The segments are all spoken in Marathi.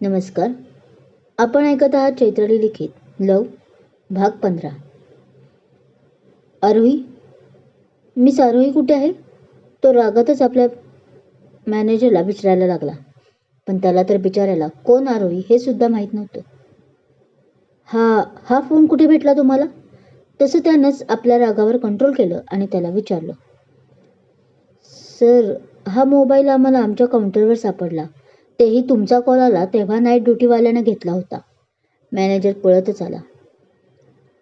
नमस्कार. आपण ऐकत आहात चैत्रली लिखित लव भाग पंधरा. आरोही? मिस आरोही कुठे आहे? तो रागातच आपल्या मॅनेजरला विचारायला लागला. पण त्याला तर विचारायला कोण आरोही हे सुद्धा माहीत नव्हतं. हा हा फोन कुठे भेटला तुम्हाला? तसं त्यानंच आपल्या रागावर कंट्रोल केलं आणि त्याला विचारलं. सर हा मोबाईल आम्हाला आमच्या काउंटरवर सापडला. तेही तुमचा कॉल आला तेव्हा नाईट ड्युटीवाल्यानं घेतला होता. मॅनेजर पळतच आला.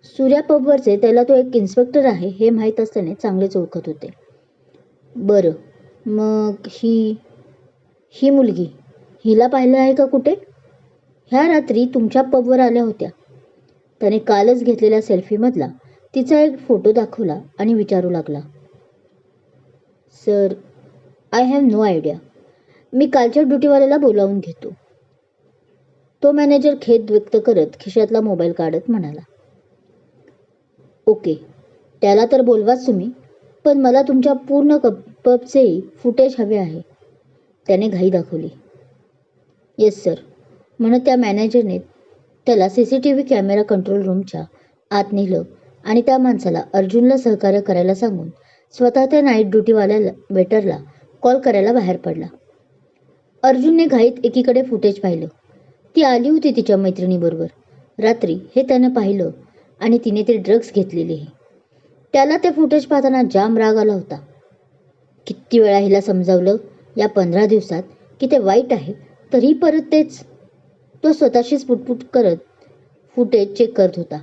सूर्या पबवरचे त्याला तो एक इन्स्पेक्टर आहे हे माहीत असल्याने चांगलेच ओळखत होते. बरं मग ही ही मुलगी हिला पाहिलं आहे का कुठे? ह्या रात्री तुमच्या पबवर आल्या होत्या. त्याने कालच घेतलेल्या सेल्फीमधला तिचा एक फोटो दाखवला आणि विचारू लागला. Sir I have no idea मी कालच्या ड्युटीवाल्याला बोलावून घेतो. तो मॅनेजर खेद व्यक्त करत खिशातला मोबाईल काढत म्हणाला ओके त्याला तर बोलवाच तुम्ही पण मला तुमच्या पूर्ण कप पबचेही फुटेज हवे आहे. त्याने घाई दाखवली. येस सर म्हणत त्या मॅनेजरने त्याला C C T V camera control रूमच्या आत नेलं आणि त्या माणसाला अर्जुनला सहकार्य करायला सांगून स्वतः त्या नाईट ड्युटीवाल्याला वेटरला कॉल करायला बाहेर पडला. अर्जुनने घाईत एकीकडे फुटेज पाहिलं. ती आली होती तिच्या मैत्रिणीबरोबर. रात्री हे त्यानं पाहिलं आणि तिने ते ड्रग्ज घेतलेलेही. त्याला ते फुटेज पाहताना जाम राग आला होता. किती वेळा हिला समजावलं या पंधरा दिवसात की ते वाईट आहे तरी परत तेच. तो स्वतःशीच पुटपुट करत फुटेज चेक करत होता.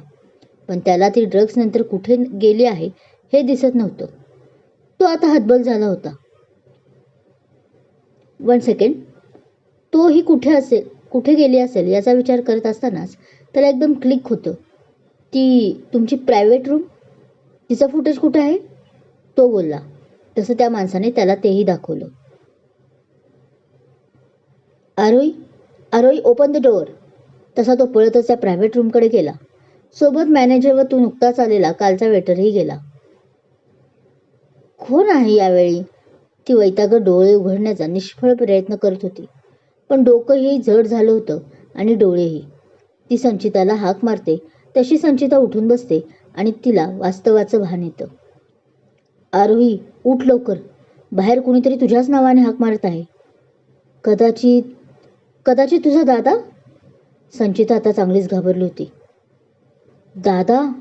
पण त्याला ती ड्रग्ज नंतर कुठे गेली आहे हे दिसत नव्हतं. तो आता हतबल झाला होता. वन सेकंड तो ही कुठे असेल कुठे गेली असेल याचा विचार करत असतानाच त्याला एकदम क्लिक होतं. ती तुमची प्रायव्हेट रूम तिचा फुटेज कुठे आहे? तो बोलला. तसं त्या माणसाने त्याला तेही दाखवलं. Arohi Arohi open the door तसा तो पळतच त्या प्रायव्हेट रूमकडे गेला. सोबत मॅनेजर व तो नुकताच आलेला कालचा वेटरही गेला. कोण आहे यावेळी? ती वैताग डोळे उघडण्याचा निष्फळ प्रयत्न करत होती. पण डोकंही जड झालं होतं आणि डोळेही. ती संचिताला हाक मारते तशी संचिता उठून बसते आणि तिला वास्तवाचं भान येतं. आरोही उठ लवकर. बाहेर कुणीतरी तुझ्याच नावाने हाक मारत आहे. कदाचित कदाचित तुझा दादा? संचिता आता चांगलीच घाबरली होती. दादा?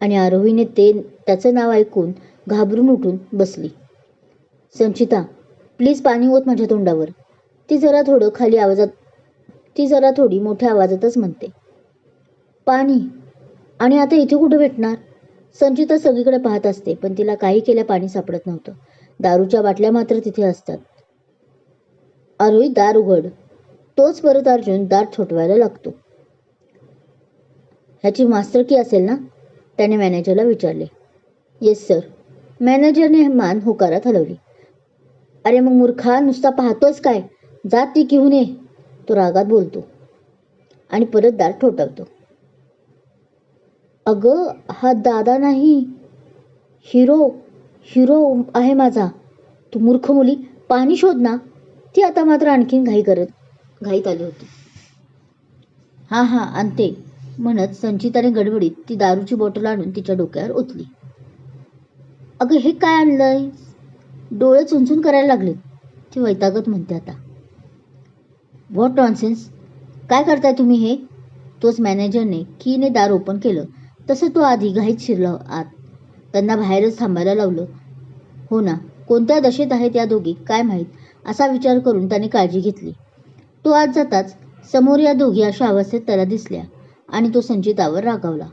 आणि आरोहीने ते त्याचं नाव ऐकून घाबरून उठून बसली. संचिता प्लीज पाणी ओत माझ्या तोंडावर. ती जरा थोडं खाली आवाजात ती जरा थोडी मोठ्या आवाजातच म्हणते. पाणी आणि आता इथे कुठं भेटणार? संचिता सगळीकडे पाहत असते पण तिला काही केल्या पाणी सापडत नव्हतं. दारूच्या बाटल्या मात्र तिथे असतात. आरोही दार उघड. तोच परत अर्जुन दार छोटवायला लागतो. ह्याची मास्तर की असेल ना? त्याने मॅनेजरला विचारले. येस सर मॅनेजरने मान होकारात हलवली. अरे मग मूर्खा नुसता पाहतोच काय? जात ती घेऊन ये. तो रागात बोलतो आणि परत दार ठोठावतो. अगं हा दादा नाही. हिरो हिरो आहे माझा. तू मूर्ख मुली पाणी शोध ना. ती आता मात्र आणखीन घाई करत घाईत आली होती. हां हां आणते. म्हणत संचिताने गडबडीत ती दारूची बॉटल आणून तिच्या डोक्यावर ओतली. अगं हे काय आणलंय? डोळे चुनचुन करायला लागले. ती वैतागत म्हणते आता. व्हॉट नॉनसेन्स काय करताय तुम्ही हे? तोच मॅनेजरने कीने दार ओपन केलं. तसं तो आधी घाईत शिरला आत. त्यांना बाहेरच थांबायला लावलं. हो ना कोणत्या दशेत आहेत या दोघी? काय माहीत? असा विचार करून त्याने काळजी घेतली. तो आत जाताच समोर या दोघी अशा अवस्थेत त्याला दिसल्या आणि तो संचितावर रागावला.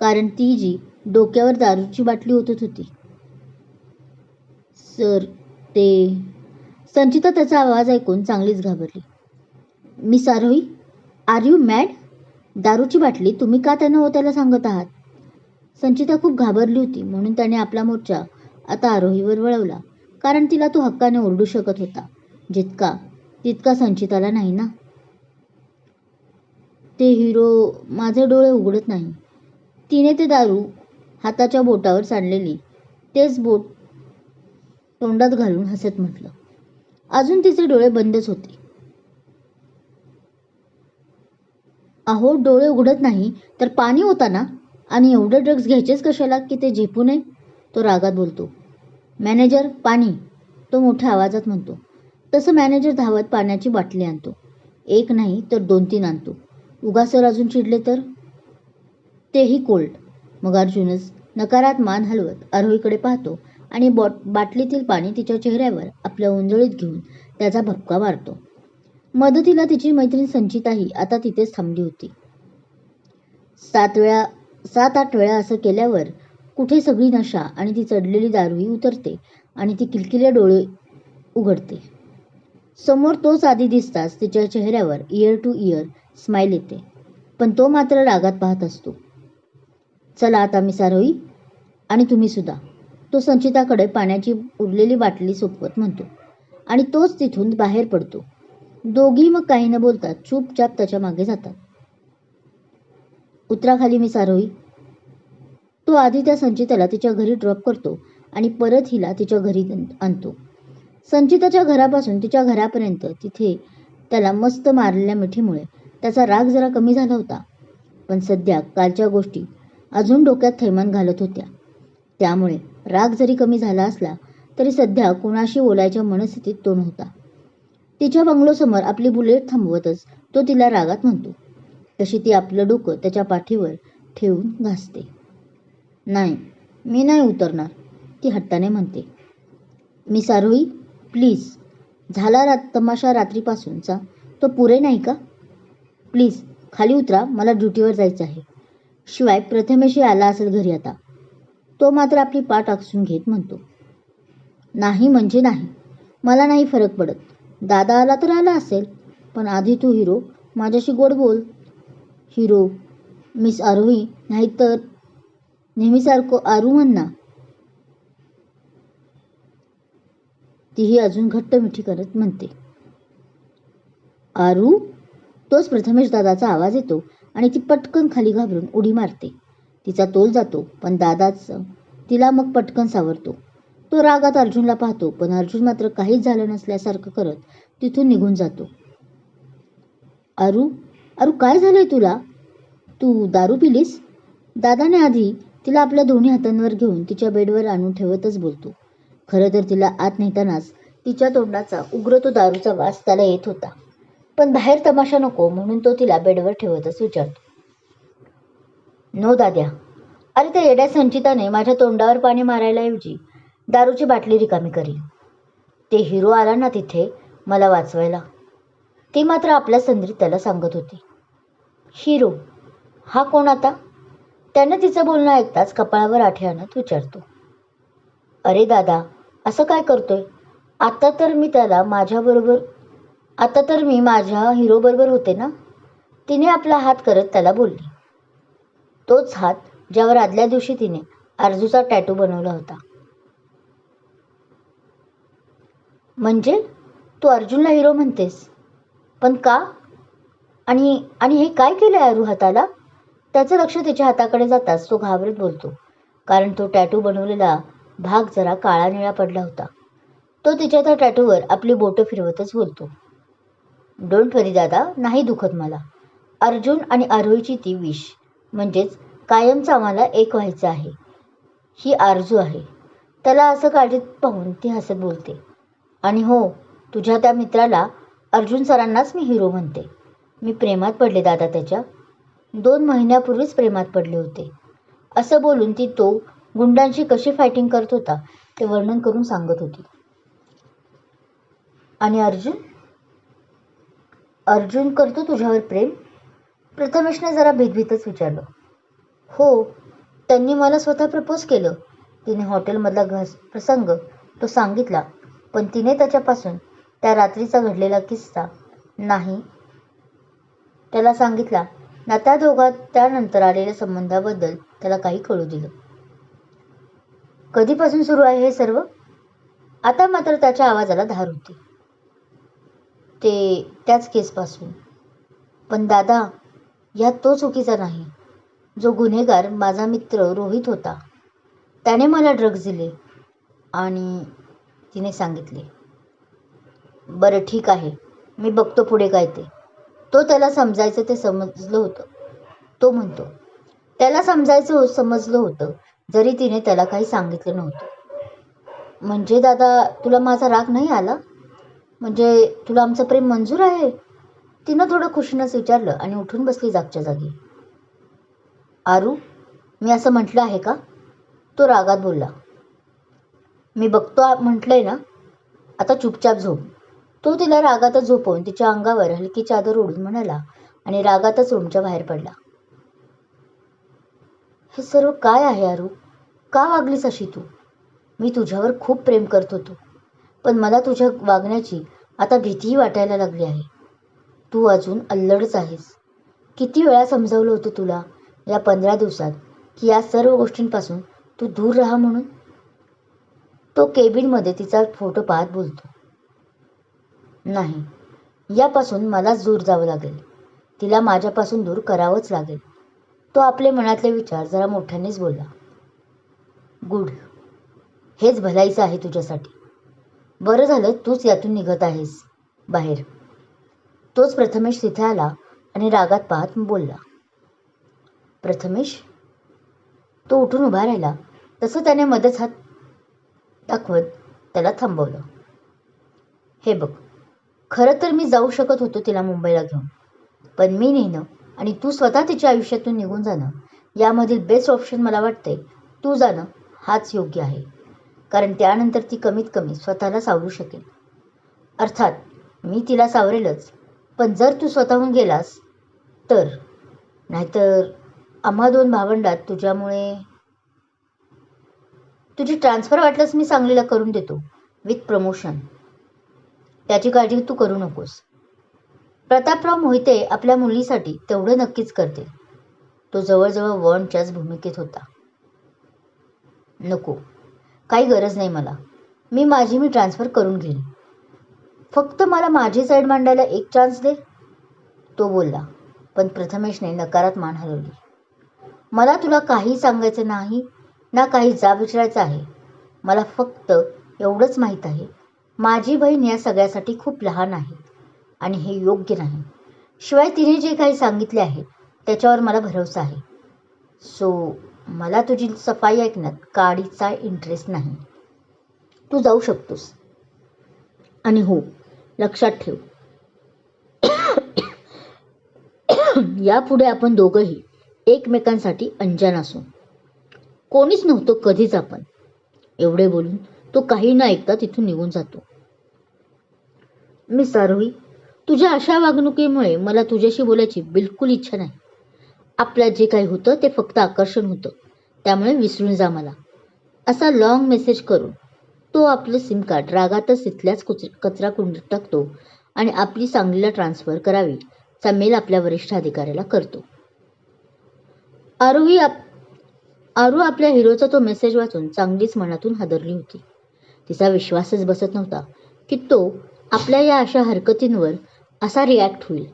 कारण ती जी डोक्यावर दारूची बाटली ओतत होती. सर ते संचिता त्याचा आवाज ऐकून चांगलीच घाबरली. Miss Arohi are you mad दारूची बाटली तुम्ही का त्यांना ओतायला सांगत आहात? संचिता खूप घाबरली होती म्हणून त्याने आपला मोर्चा आता आरोहीवर वळवला कारण तिला तो हक्काने ओरडू शकत होता. जितका तितका संचिताला नाही ना? ते हिरो माझे डोळे उघडत नाही. तिने ते दारू हाताच्या बोटावर सांडलेली. तेच बोट तोंडात घालून हसत म्हटलं. अजून तिचे डोळे बंदच होते. अहो डोळे उघडत नाही तर पाणी होता ना? आणि एवढे ड्रग्ज घ्यायचेच कशाला की ते झेपू नये? तो रागात बोलतो. मॅनेजर पाणी! तो मोठ्या आवाजात म्हणतो. तसं मॅनेजर धावत पाण्याची बाटली आणतो. एक नाही तर दोन तीन आणतो. उगा सर अजून चिडले तर? तेही कोल्ड. मग अर्जुनच नकारात मान हलवत आरोहीकडे पाहतो. आणि बॉट बाटलीतील पाणी तिच्या चेहऱ्यावर आपल्या उंजळीत घेऊन त्याचा भपका मारतो. मदतीला तिची मैत्रीण संचिताही आता तिथेच थांबली होती. सात वेळा सात आठ वेळा असं केल्यावर कुठे सगळी नशा आणि ती चढलेली दारूही उतरते आणि ती किलकिले डोळे उघडते. समोर तोच आधी दिसताच तिच्या चेहऱ्यावर इयर टू इयर स्माईल येते पण तो मात्र रागात पाहत असतो. चला आता मी सारोई आणि तुम्ही सुद्धा. तो संचिताकडे पाण्याची उरलेली बाटली सोपवत म्हणतो आणि तोच तिथून बाहेर पडतो. दोघी मग काही न बोलता चुपचाप त्याच्यामागे जातात. उतराखाली मी सारोई तो आधी त्या संचिताला तिच्या घरी ड्रॉप करतो आणि परत हिला तिच्या घरी आणतो. संचिताच्या घरापासून तिच्या घरापर्यंत तिथे त्याला मस्त मारलेल्या मिठीमुळे त्याचा राग जरा कमी झाला होता. पण सध्या कालच्या गोष्टी अजून डोक्यात थैमान घालत होत्या. त्यामुळे राग जरी कमी झाला असला तरी सध्या कोणाशी बोलायच्या मनस्थितीत तो नव्हता. तिच्या बंगलोसमोर आपली बुलेट थांबवतच तो तिला रागात म्हणतो. तशी ती आपलं डोकं त्याच्या पाठीवर ठेवून घासते. नाही मी नाही उतरणार ती हट्टाने म्हणते. मी सारोई प्लीज झाला रात तमाशा रात्रीपासूनचा तो पुरे नाही का? प्लीज खाली उतरा मला ड्युटीवर जायचं आहे. शिवाय प्रथमेशी आला असेल घरी आता. तो मात्र आपली पाठ आकसून घेत म्हणतो. नाही म्हणजे नाही. मला नाही फरक पडत. दादा आला तर आला असेल. पण आधी तू हिरो माझ्याशी गोड बोल. हिरो मिस आरोही नाहीतर नेहमीसारखं आरू म्हणना. तीही अजून घट्ट मिठी करत म्हणते. आरू? तोच प्रथमेश दादाचा आवाज येतो आणि ती पटकन खाली घाबरून उडी मारते. तिचा तोल जातो पण दादाच तिला मग पटकन सावरतो. तो रागात अर्जुनला पाहतो पण अर्जुन मात्र काहीच झालं नसल्यासारखं करत तिथून निघून जातो. अरू अरू काय झालंय तुला? तू दारू पिलीस? दादाने आधी तिला आपल्या दोन्ही हातांवर घेऊन तिच्या बेडवर आणून ठेवतच बोलतो. खरं तर तिला आत नेतानाच तिच्या तोंडाचा उग्र तो दारूचा वास त्याला येत होता. पण बाहेर तमाशा नको म्हणून तो तिला बेडवर ठेवतच विचारतो. नो दाद्या. अरे त्या येड्या संचिताने माझ्या तोंडावर पाणी मारायलाऐवजी दारूची बाटली रिकामी करी. ते हिरो आला ना तिथे मला वाचवायला. ती मात्र आपल्या संधीत त्याला सांगत होती. हिरो हा कोण आता? त्यानं तिचं बोलणं ऐकताच कपाळावर आठे आणत विचारतो. अरे दादा असं काय करतोय? आता तर मी त्याला माझ्याबरोबर आता तर मी माझ्या हिरोबरोबर होते ना? तिने आपला हात करत त्याला बोलली. तोच हात ज्यावर आदल्या दिवशी तिने आरजूचा टॅटू बनवला होता. म्हणजे तू अर्जुनला हिरो म्हणतेस? पण का? आणि आणि हे काय केलं अरू हाताला? त्याचं लक्ष तिच्या हाताकडे जाताच तो घाबरत बोलतो. कारण तो टॅटू बनवलेला भाग जरा काळा निळा पडला होता. तो तिच्या त्या टॅटूवर आपली बोटं फिरवतच बोलतो. डोंट वरी दादा. नाही दुखत मला. अर्जुन आणि आरोहीची ती विष म्हणजेच कायमचं आम्हाला एक व्हायचं आहे. ही आरजू आहे. त्याला असं काळजीत पाहून ती हसत बोलते. आणि हो तुझ्या त्या मित्राला अर्जुन सरांनाच मी हिरो म्हणते. मी प्रेमात पडले दादा त्याच्या. दोन महिन्यापूर्वीच प्रेमात पडले होते. असं बोलून ती तो गुंडांशी कशी फायटिंग करत होता ते वर्णन करून सांगत होती. आणि अर्जुन? अर्जुन करतो तुझ्यावर प्रेम? प्रथमेशने जरा भीतभीतच विचारलं. हो त्यांनी मला स्वतः प्रपोज केलं. तिने हॉटेलमधला घस प्रसंग तो सांगितला पण तिने त्याच्यापासून त्या रात्रीचा घडलेला किस्सा नाही. त्याला सांगितला ना त्या दोघात त्यानंतर आलेल्या संबंधाबद्दल त्याला काही कळू दिलं. कधीपासून सुरू आहे हे सर्व? आता मात्र त्याच्या आवाजाला धार होती. ते त्याच केसपासून. पण दादा यात तो चुकीचा नाही. जो गुन्हेगार माझा मित्र रोहित होता त्याने मला ड्रग्ज दिले आणि तिने सांगितले बरं ठीक आहे मी बघतो पुढे काय ते. तो त्याला समजायचं ते समजलं होतं. तो म्हणतो त्याला समजायचं हो- समजलं होतं जरी तिने त्याला काही सांगितलं नव्हतं. म्हणजे दादा तुला माझा राग नाही आला? म्हणजे तुला आमचं प्रेम मंजूर आहे? तिनं थोडं खुशीनंच विचारलं आणि उठून बसली जागच्या जागी. आरू मी असं म्हटलं आहे का? तो रागात बोलला. मी बघतो म्हटलंय ना. आता चुपचाप झोप. तो तिला रागातच झोपवून तिच्या अंगावर हलकी चादर ओढून म्हणाला आणि रागातच रूमच्या बाहेर पडला. हे सर्व काय आहे आरू? का वागलीस अशी तू? मी तुझ्यावर खूप प्रेम करत होतो. पण मला तुझ्या वागण्याची आता भीतीही वाटायला लागली आहे. तू अजून अल्लडच आहेस किती वेळा समजावलं होतं तुला या पंधरा दिवसात की या सर्व गोष्टींपासून तू दूर राहा म्हणून? तो केबिनमध्ये तिचा फोटो पाहत बोलतो. नाही यापासून मलाच दूर जावं लागेल. तिला माझ्यापासून दूर करावंच लागेल. तो आपले मनातले विचार जरा मोठ्यानेच बोलला. गुड. हेच भलाईचं आहे तुझ्यासाठी. बरं झालं तूच यातून निघत आहेस बाहेर. तोच प्रथमेश तिथे आला आणि रागात पाहत बोलला. प्रथमेश? तो उठून उभा राहिला. तसं त्याने मध्येच हात दाखवत त्याला थांबवलं. हे बघ खरं तर मी जाऊ शकत होतो तिला मुंबईला घेऊन. पण मी नेणं आणि तू स्वतः तिच्या आयुष्यातून निघून जाणं यामधील बेस्ट ऑप्शन मला वाटते तू जाणं हाच योग्य आहे. कारण त्यानंतर ती कमीत कमी स्वतःला सावरू शकेल. अर्थात मी तिला सावरेलच. पण जर तू स्वतःहून गेलास तर? नाहीतर आम्हा दोन भावंडात तुझ्यामुळे तुझी ट्रान्सफर वाटल्यास मी सांगलीला करून देतो विथ प्रमोशन त्याची काळजी तू करू नकोस. प्रतापराव मोहिते आपल्या मुलीसाठी तेवढं नक्कीच करते तो जवळजवळ वॉनच्याच भूमिकेत होता. नको काही गरज नाही मला. मी माझी मी ट्रान्सफर करून घेईन. फक्त मला माझी साईड मांडायला एक चान्स दे? तो बोलला. पण प्रथमेशने नकारात मान हलवली. मला तुला काही सांगायचं नाही ना काही जाब विचारायचं आहे. मला फक्त एवढंच माहीत आहे. माझी बहीण या सगळ्यासाठी खूप लहान आहे आणि हे योग्य नाही. शिवाय तिने जे काही सांगितले आहे त्याच्यावर मला भरवसा आहे. सो मला तुझी सफाई ऐकण्यात काडीचा इंटरेस्ट नाही. तू जाऊ शकतोस. आणि हो लक्षात ठेव. यापुढे आपण दोघंही एकमेकांसाठी अंजान असू. कोणीच नव्हतो कधीच आपण. एवढे बोलून तो काही न ऐकता तिथून निघून जातो. मी सारोही तुझ्या अशा वागणुकीमुळे मला तुझ्याशी बोलायची बिलकुल इच्छा नाही. आपल्यात जे काही होतं ते फक्त आकर्षण होतं. त्यामुळे विसरून जा मला. असा लॉंग मेसेज करून तो आपलं सिम कार्ड रागातच तिथल्याच कुच कचरा कुंडीत टाकतो आणि आपली सांगलीला ट्रान्सफर करावी चा मेल आपल्या वरिष्ठ अधिकाऱ्याला करतो. आरोही आप आरू आपल्या हिरोचा तो मेसेज वाचून चांगलीच मनातून हादरली होती. तिचा विश्वासच बसत नव्हता की तो आपल्या या अशा हरकतींवर असा रिॲक्ट होईल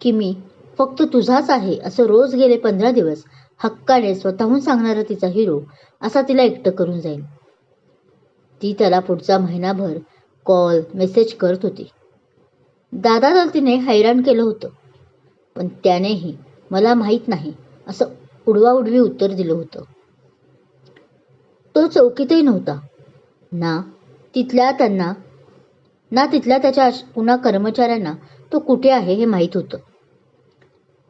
की मी फक्त तुझाच आहे असं रोज गेले पंधरा दिवस हक्काने स्वतःहून सांगणारा तिचा हिरो असा तिला एकटं करून जाईल ती त्याला पुढचा महिनाभर कॉल मेसेज करत होती. दादाला तिने हैराण केलं होतं पण त्यानेही मला माहीत नाही असं उडवाउडवी उत्तर दिलं होतं. तो चौकीतही नव्हता. ना तिथल्या त्यांना ना तिथल्या त्याच्या पुन्हा कर्मचाऱ्यांना तो कुठे आहे हे माहीत होतं.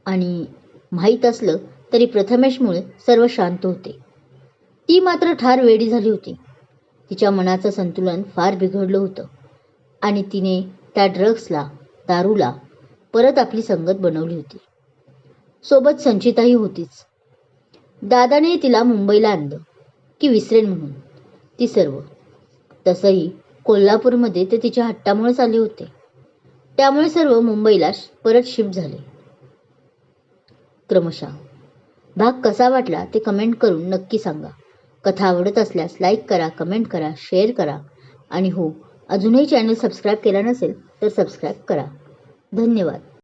आणि माहीत असलं तरी प्रथमेशमुळे सर्व शांत होते. ती मात्र ठार वेडी झाली होती. तिच्या मनाचं संतुलन फार बिघडलं होतं. आणि तिने त्या ड्रग्सला दारूला परत आपली संगत बनवली होती. सोबत संचिताही होतीच. दादाने तिला मुंबईला आणलं की विसरेन म्हणून. ती सर्व. तसंही कोल्हापूरमध्ये ते तिच्या हट्टामुळेच आले होते. त्यामुळे सर्व मुंबईला परत शिफ्ट झाले. क्रमशः. भाग कसा वाटला ते कमेंट करून नक्की सांगा. कथा आवडत असल्यास लाईक करा कमेंट करा शेअर करा. आणि हो अजूनही चॅनल सबस्क्राईब केला नसेल तर सबस्क्राईब करा. धन्यवाद.